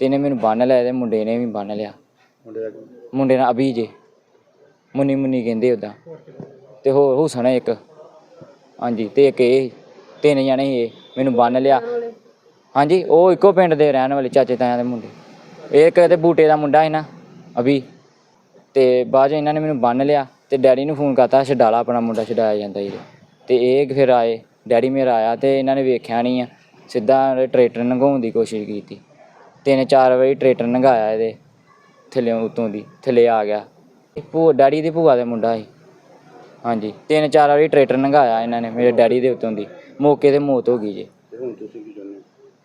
ਤੇ ਇਹਨੇ ਮੈਨੂੰ ਬੰਨ ਲਿਆ ਤੇ ਮੁੰਡੇ ਨੇ ਵੀ ਬੰਨ ਲਿਆ। ਮੁੰਡੇ ਦਾ ਮੁੰਡੇ ਨਾਲ ਅਭੀ ਜੇ। ਮੁੰਨੀ ਮੁੰਨੀ ਕਹਿੰਦੇ ਉਦਾਂ ਤੇ ਹੋਰ ਹੁਸਨ ਹੈ ਇੱਕ। ਹਾਂਜੀ ਤੇ ਇੱਕ ਇਹ ਤਿੰਨ ਜਣੇ ਸੀ ਇਹ। ਮੈਨੂੰ ਬੰਨ ਲਿਆ। ਹਾਂਜੀ ਉਹ ਇੱਕੋ ਪਿੰਡ ਦੇ ਰਹਿਣ ਵਾਲੇ ਚਾਚੇ ਤਾਇਆਂ ਦੇ ਮੁੰਡੇ। ਇਹ ਇੱਕ ਤੇ ਬੂਟੇ ਦਾ ਮੁੰਡਾ ਸੀ ਨਾ ਅਭੀ। ਤੇ ਬਾਅਦ 'ਚ ਇਹਨਾਂ ਨੇ ਮੈਨੂੰ ਬੰਨ ਲਿਆ ਤੇ ਡੈਡੀ ਨੂੰ ਫੋਨ ਕਰਤਾ ਛਡਾਲਾ ਆਪਣਾ ਮੁੰਡਾ ਛਡਾਇਆ ਜਾਂਦਾ ਜੀ ਤੇ ਇਹ ਫਿਰ ਆਏ। ਡੈਡੀ ਮੇਰਾ ਆਇਆ ਤੇ ਇਹਨਾਂ ਨੇ ਵੇਖਿਆ ਨਹੀਂ ਆ। ਸਿੱਧਾ ਟਰੈਕਟਰ ਲੰਘਾਉਣ ਦੀ ਕੋਸ਼ਿਸ਼ ਕੀਤੀ। ਤਿੰਨ ਚਾਰ ਵਾਰੀ ਟਰੈਕਟਰ ਲੰਘਾਇਆ ਇਹਦੇ ਥੱਲੇ ਉਤੋਂ ਦੀ ਥੱਲੇ ਆ ਗਿਆ। ਇਹ ਭੂਆ ਡੈਡੀ ਦੀ ਭੂਆ ਦਾ ਮੁੰਡਾ ਸੀ। ਹਾਂਜੀ ਤਿੰਨ ਚਾਰ ਵਾਰੀ ਟਰੈਕਟਰ ਲੰਘਾਇਆ ਇਹਨਾਂ ਨੇ ਮੇਰੇ ਡੈਡੀ ਦੇ ਉਤੋਂ ਦੀ। ਮੌਕੇ ਤੇ ਮੌਤ ਹੋ ਗਈ ਜੀ। ਤੇ ਹੁਣ ਤੁਸੀਂ ਕੀ ਚਾਹੁੰਦੇ ਹੋ?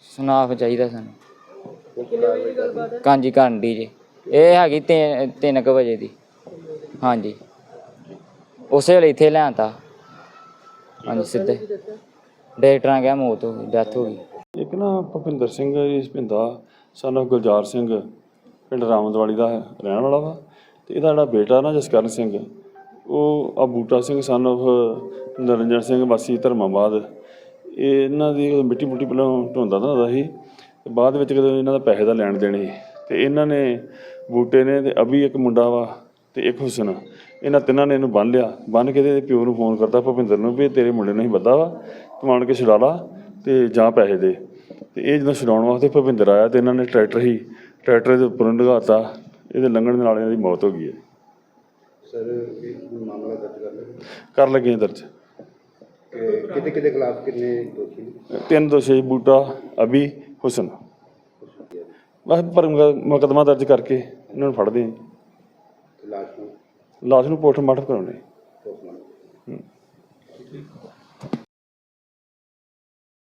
ਸੁਨਾਫ ਚਾਹੀਦਾ ਸਾਨੂੰ। ਕਾਰਵਾਈ ਕਾਂਜੀ ਕਰਨ ਦੀ ਜੀ। ਇਹ ਹੈਗੀ 3 ਕੁ ਵਜੇ ਦੀ। ਹਾਂਜੀ। ਉਸੇ ਵੇਲੇ ਇੱਥੇ ਲਿਆਂਤਾ ਹਾਂਜੀ ਸਿੱਧੇ। ਡਾਕਟਰਾਂ ਕਿਹਾ ਮੌਤ ਹੋ ਗਈ ਡੈਥ ਹੋ ਗਈ। ਇੱਕ ਨਾ ਭੁਪਿੰਦਰ ਸਿੰਘ ਜੀ ਭਿੰਦਾ ਸਾਨੂੰ ਗੁਲਜ਼ਾਰ ਸਿੰਘ ਪਿੰਡ ਰਾਮਦਵਾਲੀ ਦਾ ਰਹਿਣ ਵਾਲਾ ਵਾ ਤੇ ਇਹਦਾ ਜਿਹੜਾ ਬੇਟਾ ਨਾ ਜਸਕਰਨ ਸਿੰਘ, ਉਹ ਆ ਬੂਟਾ ਸਿੰਘ ਸਨ of ਨਰਿੰਜਨ ਸਿੰਘ ਵਾਸੀ ਧਰਮਾਬਾਦ। ਇਹ ਇਹਨਾਂ ਦੀ ਮਿੱਟੀ ਮੁੱਟੀ ਪਹਿਲਾਂ ਢੋਂਦਾ ਦਾ ਸੀ ਤੇ ਬਾਅਦ ਵਿੱਚ ਕਦੇ ਇਹਨਾਂ ਦਾ ਪੈਸੇ ਦਾ ਲੈਣ ਦੇਣ ਸੀ ਤੇ ਇਹਨਾਂ ਨੇ ਬੂਟੇ ਨੇ ਤੇ ਅਭੀ ਇੱਕ ਮੁੰਡਾ ਵਾ ਤੇ ਇੱਕ ਹੁਸਨ। ਇਹਨਾਂ ਤਿੰਨਾਂ ਨੇ ਇਹਨੂੰ ਬੰਨ ਲਿਆ। ਬੰਨ ਕੇ ਇਹਦੇ ਪਿਓ ਨੂੰ ਫੋਨ ਕਰਤਾ, ਭੁਪਿੰਦਰ ਨੂੰ ਵੀ ਤੇਰੇ ਮੁੰਡੇ ਨੂੰ ਹੀ ਬੱਦਾ ਵਾ, ਤੂੰ ਆਣ ਕੇ ਛੁਡਾ ਲਾ ਤੇ ਜਾਂ ਪੈਸੇ ਦੇ। ਤੇ ਇਹ ਜਦੋਂ ਛਡਾਉਣ ਵਾਸਤੇ ਭੁਪਿੰਦਰ ਆਇਆ ਤੇ ਇਹਨਾਂ ਨੇ ਟਰੈਕਟਰ ਹੀ ਟਰੈਕਟਰ ਦੇ ਉੱਪਰ ਲੰਘਾਤਾ ਇਹਦੇ ਲੰਘਣ ਦੇ ਨਾਲ ਇਹਨਾਂ ਦੀ ਮੌਤ ਹੋ ਗਈ ਹੈ। ਸਰ ਇਹ ਮਾਮਲਾ ਦਰਜ ਕਰ ਲਿਆ? ਕਰ ਲੱਗੇ ਹਾਂ ਦਰਜ। ਕਿਤੇ ਕਿਤੇ ਖਿਲਾਫ ਕਿੰਨੇ ਦੋਸ਼ੀ ਨੇ? ਤਿੰਨ ਦੋਸ਼ੀ ਬੂਟਾ ਅਭੀ ਹੁਸਨ। ਬਸ ਪਰ ਮੁਕਦਮਾ ਦਰਜ ਕਰਕੇ ਇਹਨਾਂ ਨੂੰ ਫੜਦੇ ਹਾਂ ਤੇ ਲਾਸ਼ ਨੂੰ? ਲਾਸ਼ ਨੂੰ ਪੋਸਟਮਾਰਟਮ ਕਰਾਉਣੇ ਪੋਸਟਮਾਰਟਮ।